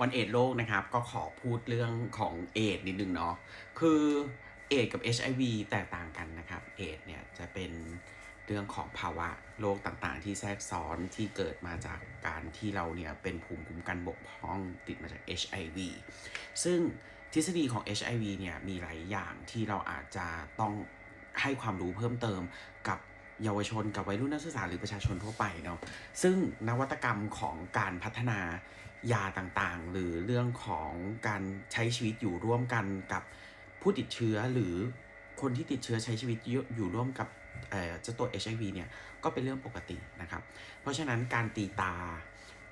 วันเอดโลกนะครับ ก็ขอพูดเรื่องของเอดนิดนึงเนาะคือเอดกับ HIV แตกต่างกันนะครับเอดเนี่ยจะเป็นเรื่องของภาวะโรคต่างๆ ที่แทรกซ้อนที่เกิดมาจากการที่เราเนี่ยเป็นภูมิคุ้มกันบกพร่องติดมาจาก HIV ซึ่งทฤษฎีของ HIV เนี่ยมีหลายอย่างที่เราอาจจะต้องให้ความรู้เพิ่มเติมกับ เยาวชนกับวัยรุ่นนักศึกษาหรือประชาชนทั่วไปเนาะซึ่งนวัตกรรมของการพัฒนายาต่างๆ หรือเรื่องของการใช้ชีวิตอยู่ร่วมกันกับผู้ติดเชื้อหรือคนที่ติดเชื้อใช้ชีวิตอยู่ร่วมกับเอ่อเจ้าตัว HIV เนี่ยก็เป็นเรื่องปกตินะครับ เพราะฉะนั้นการตีตา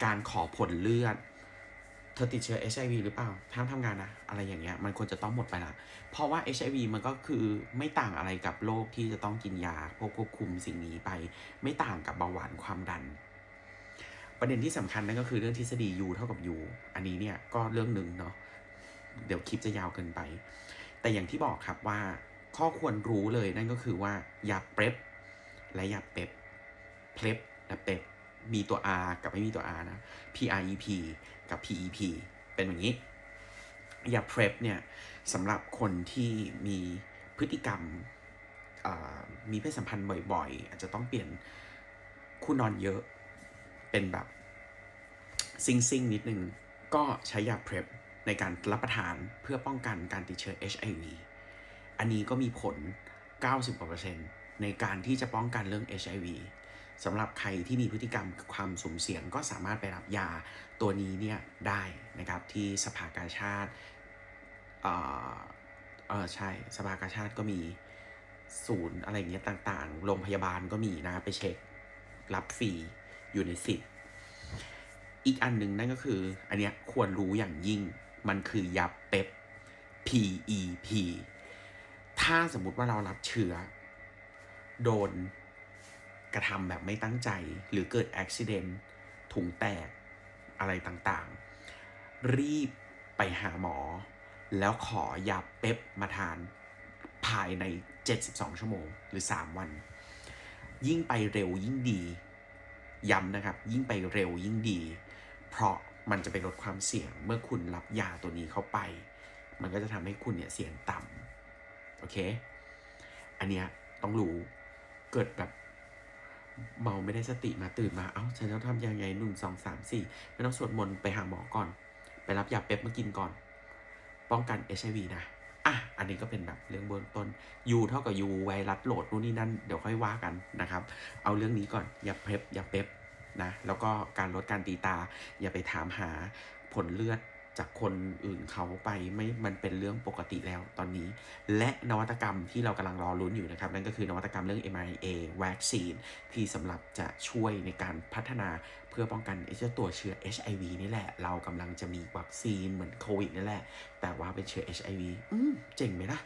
การขอผลเลือด เธอติดเชื้อ HIV หรือเปล่าห้ามทำงานนะ อะไรอย่างเงี้ย มันควรจะต้องหมดไปละ เพราะว่า HIV มันก็คือไม่ต่างอะไรกับโรคที่จะต้องกินยาพวกควบคุมสิ่งนี้ไป ไม่ต่างกับเบาหวานความดัน ประเด็นที่สำคัญนั่นก็คือเรื่องทฤษฎี U เท่ากับ U อันนี้เนี่ยก็เรื่องหนึ่งเนาะ เดี๋ยวคลิปจะยาวเกินไป แต่อย่างที่บอกครับว่าข้อควรรู้เลยนั่นก็คือว่ายาเปรบและยาเปบเพลบและเปบ มีตัว R กับไม่มีตัว R นะ PREP กับ PEP เป็นอย่างนี้ ยา prep เนี่ยสำหรับคนที่มีพฤติกรรมมีเพศสัมพันธ์บ่อยๆ อาจจะต้องเปลี่ยนคู่นอนเยอะเป็นแบบซิงซิงนิดนึง ก็ใช้ยา prep ในการรับประทานเพื่อป้องกันการติดเชื้อ HIV อันนี้ก็มีผล 90กว่าเปอร์เซ็นต์ในการที่จะป้องกันเรื่อง HIV สำหรับใครที่มีพฤติกรรมความสุ่มเสี่ยงก็สามารถไปรับยาตัวนี้เนี่ยได้นะครับที่สภากาชาติเอ่อเออใช่สภากาชาติก็มีศูนย์อะไรเงี้ยต่างๆ โรงพยาบาลก็มีนะไปเช็ครับฟรีอยู่ในสิทธิ์อีกอันหนึ่งนั่นก็คือ อันเนี้ยควรรู้อย่างยิ่งมันคือยาเป๊ป PEP ถ้าสมมุติว่าเรารับเชื้อ โดน กระทำแบบไม่ตั้งใจ หรือเกิดอุบิเหตุถุงแตกอะไรต่างๆ รีบไปหาหมอ แล้วขอยาเป๊ปมาทานภายใน 72 ชั่วโมงหรือ 3 วัน ยิ่งไปเร็วยิ่งดี ย้ำนะครับ ยิ่งไปเร็วยิ่งดี เพราะมันจะไปลดความเสี่ยงเมื่อคุณรับยาตัวนี้เข้าไป มันก็จะทำให้คุณเนี่ยเสี่ยงต่ำโอเค อันเนี้ยต้องรู้เกิดแบบ เมาไม่ได้สติมาตื่นมา เอ้า ฉันจะทำยังไงหนึ่งสองสามสี่ไม่ต้องสวดมนต์ไปหาหมอก่อน ไปรับยาเป๊ปมากินก่อน ป้องกัน HIV นะ อะ อันนี้ก็เป็นแบบเรื่องเบื้องต้น U เท่ากับ U ไวรัสโหลดนู่นนี่นั่น เดี๋ยวค่อยว่ากันนะครับ เอาเรื่องนี้ก่อนอย่าเพล็บอย่าเป๊ปนะ แล้วก็การลดการตีตา อย่าไปถามหาผลเลือด จากคนอื่นเขาไปไม่มันเป็นเรื่องปกติแล้วตอนนี้ และนวัตกรรมที่เรากำลังรอลุ้นอยู่นะครับ นั่นก็คือนวัตกรรมเรื่อง mRNA วัคซีนที่สำหรับจะช่วยในการพัฒนาเพื่อป้องกันไอ้เจ้าตัวเชื้อ HIV นี่แหละ เรากำลังจะมีวัคซีนเหมือนโควิดนี่แหละ แต่ว่าเป็นเชื้อ HIV อืมเจ๋งไหมล่ะ